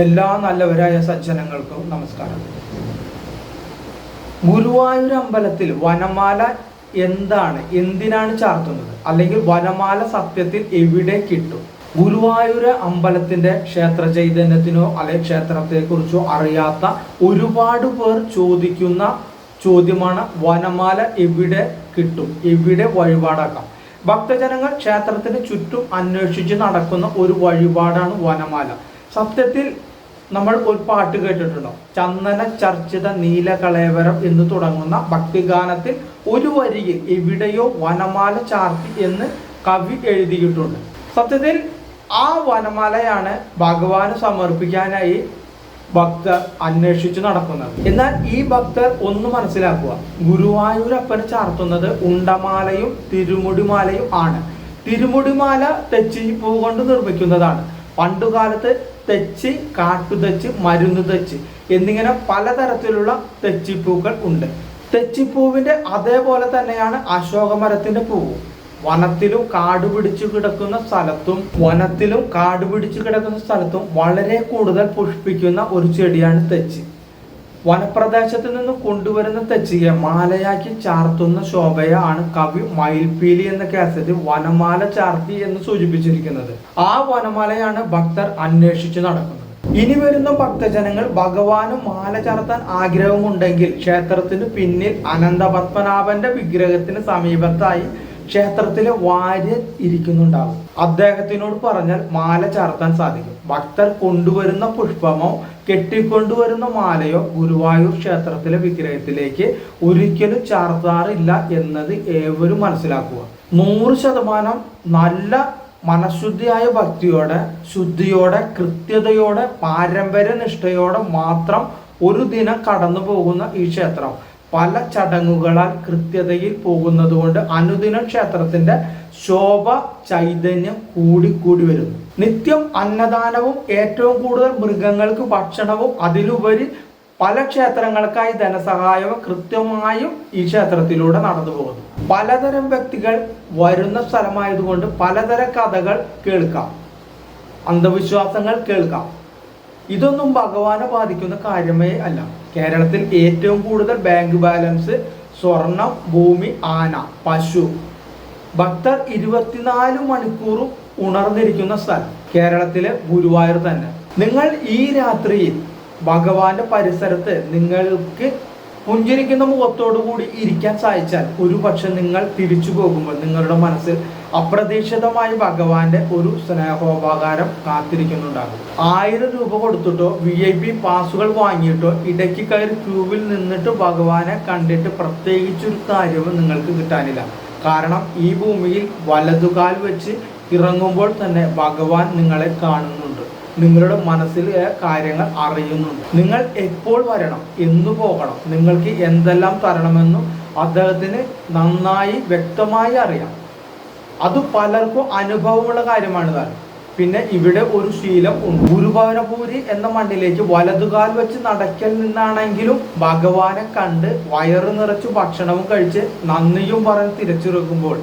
എല്ലാ നല്ലവരായ സജ്ജനങ്ങൾക്കും നമസ്കാരം. ഗുരുവായൂർ അമ്പലത്തിൽ വനമാല എന്താണ്? എന്തിനാണ് ചാർത്തുന്നത്? അല്ലെങ്കിൽ വനമാല സത്യത്തിൽ എവിടെ കിട്ടും? ഗുരുവായൂർ അമ്പലത്തിന്റെ ക്ഷേത്ര ചൈതന്യത്തിനോ അല്ലെങ്കിൽ ക്ഷേത്രത്തെ കുറിച്ചോ അറിയാത്ത ഒരുപാട് പേർ ചോദിക്കുന്ന ചോദ്യമാണ് വനമാല എവിടെ കിട്ടും? എവിടെ വഴിപാടാക്കാം? ഭക്തജനങ്ങൾ ക്ഷേത്രത്തിന് ചുറ്റും അന്വേഷിച്ച് നടക്കുന്ന ഒരു വഴിപാടാണ് വനമാല. സത്യത്തിൽ നമ്മൾ ഒരു പാട്ട് കേട്ടിട്ടുണ്ടോ? ചന്ദന ചർച്ചിത നീലകളേവരം എന്ന് തുടങ്ങുന്ന ഭക്തിഗാനത്തിൽ ഒരു വരിയിൽ എവിടെയോ വനമാല ചാർത്തി എന്ന് കവി എഴുതിയിട്ടുണ്ട്. സത്യത്തിൽ ആ വനമാലയാണ് ഭഗവാന് സമർപ്പിക്കാനായി ഭക്തർ അന്വേഷിച്ചു നടക്കുന്നത്. എന്നാൽ ഈ ഭക്തർ ഒന്ന് മനസ്സിലാക്കുക ഗുരുവായൂരപ്പന് ചാർത്തുന്നത് ഉണ്ടമാലയും തിരുമുടിമാലയും ആണ്. തിരുമുടിമാല തെച്ചിപ്പൂ കൊണ്ട് നിർമ്മിക്കുന്നതാണ്. പണ്ടുകാലത്ത് തെച്ചി കാട്ടുതെച്ച് മരുന്ന് തെച്ച് എന്നിങ്ങനെ പലതരത്തിലുള്ള തെച്ചിപ്പൂക്കൾ ഉണ്ട്. തെച്ചിപ്പൂവിന്റെ അതേപോലെ തന്നെയാണ് അശോകമരത്തിന്റെ പൂവ്. വനത്തിലും കാട് പിടിച്ചു കിടക്കുന്ന സ്ഥലത്തും വനത്തിലും കാട് പിടിച്ചു കിടക്കുന്ന സ്ഥലത്തും വളരെ കൂടുതൽ പുഷ്പിക്കുന്ന ഒരു ചെടിയാണ് തെച്ചി. വനപ്രദേശത്ത് നിന്ന് കൊണ്ടുവരുന്ന തെച്ചിയെ മാലയാക്കി ചാർത്തുന്ന ശോഭയാണ് കവി മയിൽപീലി എന്ന കാസറ്റിൽ വനമാല ചാർത്തി എന്ന് സൂചിപ്പിച്ചിരിക്കുന്നത്. ആ വനമാലയാണ് ഭക്തർ അന്വേഷിച്ചു നടക്കുന്നത്. ഇനി വരുന്ന ഭക്തജനങ്ങൾ ഭഗവാന് മാല ചാർത്താൻ ആഗ്രഹമുണ്ടെങ്കിൽ ക്ഷേത്രത്തിന് പിന്നിൽ അനന്തപത്മനാഭന്റെ വിഗ്രഹത്തിന് സമീപത്തായി ക്ഷേത്രത്തിലെ വാര്യർ ഇരിക്കുന്നുണ്ടാവും. അദ്ദേഹത്തിനോട് പറഞ്ഞാൽ മാല ചാർത്താൻ സാധിക്കും. ഭക്തർ കൊണ്ടുവരുന്ന പുഷ്പമോ കെട്ടിക്കൊണ്ടുവരുന്ന മാലയോ ഗുരുവായൂർ ക്ഷേത്രത്തിലെ വിഗ്രഹത്തിലേക്ക് ഒരിക്കലും ചാർത്താറില്ല എന്നത് ഏവരും മനസ്സിലാക്കുക. നൂറ് ശതമാനം നല്ല മനഃശുദ്ധിയായ ഭക്തിയോടെ ശുദ്ധിയോടെ കൃത്യതയോടെ പാരമ്പര്യ നിഷ്ഠയോടെ മാത്രം ഒരു ദിനം കടന്നു പോകുന്ന ഈ ക്ഷേത്രം. പല ചടങ്ങുകളാൽ കൃത്യതയിൽ പോകുന്നതുകൊണ്ട് അനുദിന ക്ഷേത്രത്തിന്റെ ശോഭ ചൈതന്യം കൂടിക്കൂടി വരുന്നു. നിത്യം അന്നദാനവും ഏറ്റവും കൂടുതൽ മൃഗങ്ങൾക്ക് ഭക്ഷണവും അതിലുപരി പല ക്ഷേത്രങ്ങൾക്കായി ധനസഹായവും കൃത്യമായും ഈ ക്ഷേത്രത്തിലൂടെ നടന്നു പോകുന്നു. പലതരം വ്യക്തികൾ വരുന്ന സ്ഥലമായതുകൊണ്ട് പലതരം കഥകൾ കേൾക്കാം. അന്ധവിശ്വാസങ്ങൾ കേൾക്കാം. ഇതൊന്നും ഭഗവാനെ ബാധിക്കുന്ന കാര്യമേ അല്ല. കേരളത്തിൽ ഏറ്റവും കൂടുതൽ ബാങ്ക് ബാലൻസ് സ്വർണം ഭൂമി ആന പശു. ഭക്തർ ഇരുപത്തിനാല് മണിക്കൂറും ഉണർന്നിരിക്കുന്ന സ്ഥലം. കേരളത്തിലെ ഗുരുവായൂർ തന്നെ. നിങ്ങൾ ഈ രാത്രിയിൽ ഭഗവാന്റെ പരിസരത്ത് നിങ്ങൾക്ക് പുഞ്ചിരിക്കുന്ന മുഖത്തോടു കൂടി ഇരിക്കാൻ സാധിച്ചാൽ ഒരു പക്ഷെ നിങ്ങൾ തിരിച്ചു പോകുമ്പോൾ നിങ്ങളുടെ മനസ്സിൽ അപ്രതീക്ഷിതമായി ഭഗവാന്റെ ഒരു സ്നേഹോപകാരം കാത്തിരിക്കുന്നുണ്ടാകും. ആയിരം രൂപ കൊടുത്തിട്ടോ വി ഐ പി പാസുകൾ വാങ്ങിയിട്ടോ ഇടയ്ക്ക് കയറി ക്യൂവിൽ നിന്നിട്ട് ഭഗവാനെ കണ്ടിട്ട് പ്രത്യേകിച്ചൊരു കാര്യവും നിങ്ങൾക്ക് കിട്ടാനില്ല. കാരണം ഈ ഭൂമിയിൽ വലതുകാൽ വെച്ച് ഇറങ്ങുമ്പോൾ തന്നെ ഭഗവാൻ നിങ്ങളെ കാണുന്നുണ്ട്. നിങ്ങളുടെ മനസ്സിലെ കാര്യങ്ങൾ അറിയുന്നുണ്ട്. നിങ്ങൾ എപ്പോൾ വരണം? എന്നു പോകണം. നിങ്ങൾക്ക് എന്തെല്ലാം തരണമെന്നും അദ്ദേഹത്തിന് നന്നായി വ്യക്തമായി അറിയാം. അത് പലർക്കും അനുഭവമുള്ള കാര്യമാണ് താൻ പിന്നെ ഇവിടെ ഒരു ശീലം ഉണ്ട്. ഗുരുഭവനപൂരി എന്ന മണ്ണിലേക്ക് വലതുകാൽ വെച്ച് നടക്കൽ നിന്നാണെങ്കിലും ഭഗവാനെ കണ്ട് വയറ് നിറച്ച് ഭക്ഷണവും കഴിച്ച് നന്ദിയും പറഞ്ഞ് തിരിച്ചിറക്കുമ്പോൾ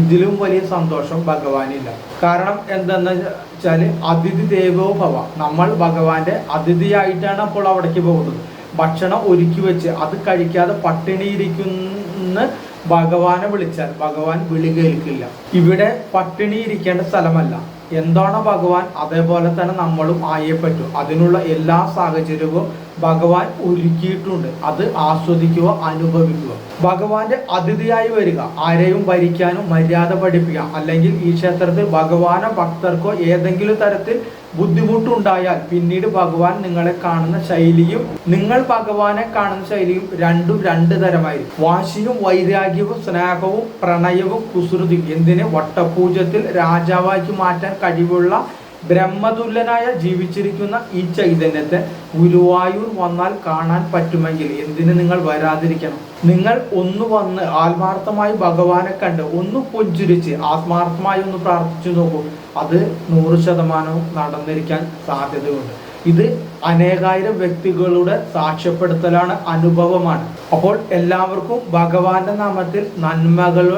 ഇതിലും വലിയ സന്തോഷം ഭഗവാനില്ല. കാരണം എന്തെന്ന് വെച്ചാൽ അതിഥി ദേവോ ഭവ നമ്മൾ ഭഗവാന്റെ അതിഥിയായിട്ടാണ് അപ്പോൾ അവിടേക്ക് പോകുന്നത്. ഭക്ഷണം ഒരുക്കി വെച്ച് അത് കഴിക്കാതെ പട്ടിണി ഇരിക്കുന്ന ഭഗവാനെ വിളിച്ചാൽ ഭഗവാൻ വിളി കേൾക്കില്ല. ഇവിടെ പട്ടിണി ഇരിക്കേണ്ട സ്ഥലമല്ല. എന്താണോ ഭഗവാൻ? അതേപോലെ തന്നെ നമ്മളും ആയേ അതിനുള്ള എല്ലാ സാഹചര്യവും ഭഗവാൻ ഒരുക്കിയിട്ടുണ്ട്. അത് ആസ്വദിക്കുക അനുഭവിക്കുക. ഭഗവാന്റെ അതിഥിയായി വരിക. ആരെയും ഭരിക്കാനും മര്യാദ പഠിപ്പിക്കുക. അല്ലെങ്കിൽ ഈ ക്ഷേത്രത്തിൽ ഭഗവാനോ ഭക്തർക്കോ ഏതെങ്കിലും തരത്തിൽ ബുദ്ധിമുട്ടുണ്ടായാൽ പിന്നീട് ഭഗവാൻ നിങ്ങളെ കാണുന്ന ശൈലിയും നിങ്ങൾ ഭഗവാനെ കാണുന്ന ശൈലിയും രണ്ടും രണ്ട് തരമായിരിക്കും. വാശിയും വൈരാഗ്യവും സ്നേഹവും പ്രണയവും കുസൃതിയും. എന്തിന്? വട്ടപൂജത്തിൽ രാജാവാക്കി മാറ്റാൻ കഴിവുള്ള ബ്രഹ്മതുല്യനായ ജീവിച്ചിരിക്കുന്ന ഈ ചൈതന്യത്തെ ഗുരുവായൂർ വന്നാൽ കാണാൻ പറ്റുമെങ്കിൽ എന്തിന് നിങ്ങൾ വരാതിരിക്കണം? നിങ്ങൾ ഒന്ന് വന്ന് ആത്മാർത്ഥമായി ഭഗവാനെ കണ്ട് ഒന്ന് പുഞ്ചിരിച്ച് ആത്മാർത്ഥമായി ഒന്ന് പ്രാർത്ഥിച്ചു നോക്കൂ. അത് നൂറ് ശതമാനവും നടന്നിരിക്കാൻ സാധ്യതയുണ്ട്. ഇത് അനേകായിരം വ്യക്തികളുടെ സാക്ഷ്യപ്പെടുത്തലാണ് അനുഭവമാണ്. അപ്പോൾ എല്ലാവർക്കും ഭഗവാന്റെ നാമത്തിൽ നന്മകൾ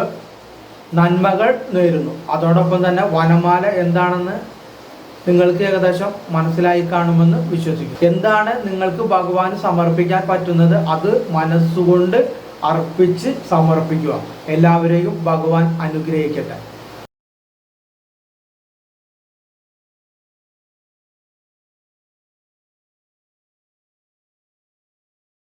നന്മകൾ നേരുന്നു. അതോടൊപ്പം തന്നെ വനമാല എന്താണെന്ന് നിങ്ങൾക്ക് ഏകദേശം മനസ്സിലായി കാണുമെന്ന് വിശ്വസിക്കും എന്താണ് നിങ്ങൾക്ക് ഭഗവാന് സമർപ്പിക്കാൻ പറ്റുന്നത്? അത് മനസ്സുകൊണ്ട് അർപ്പിച്ച് സമർപ്പിക്കുക. എല്ലാവരെയും ഭഗവാൻ അനുഗ്രഹിക്കട്ടെ.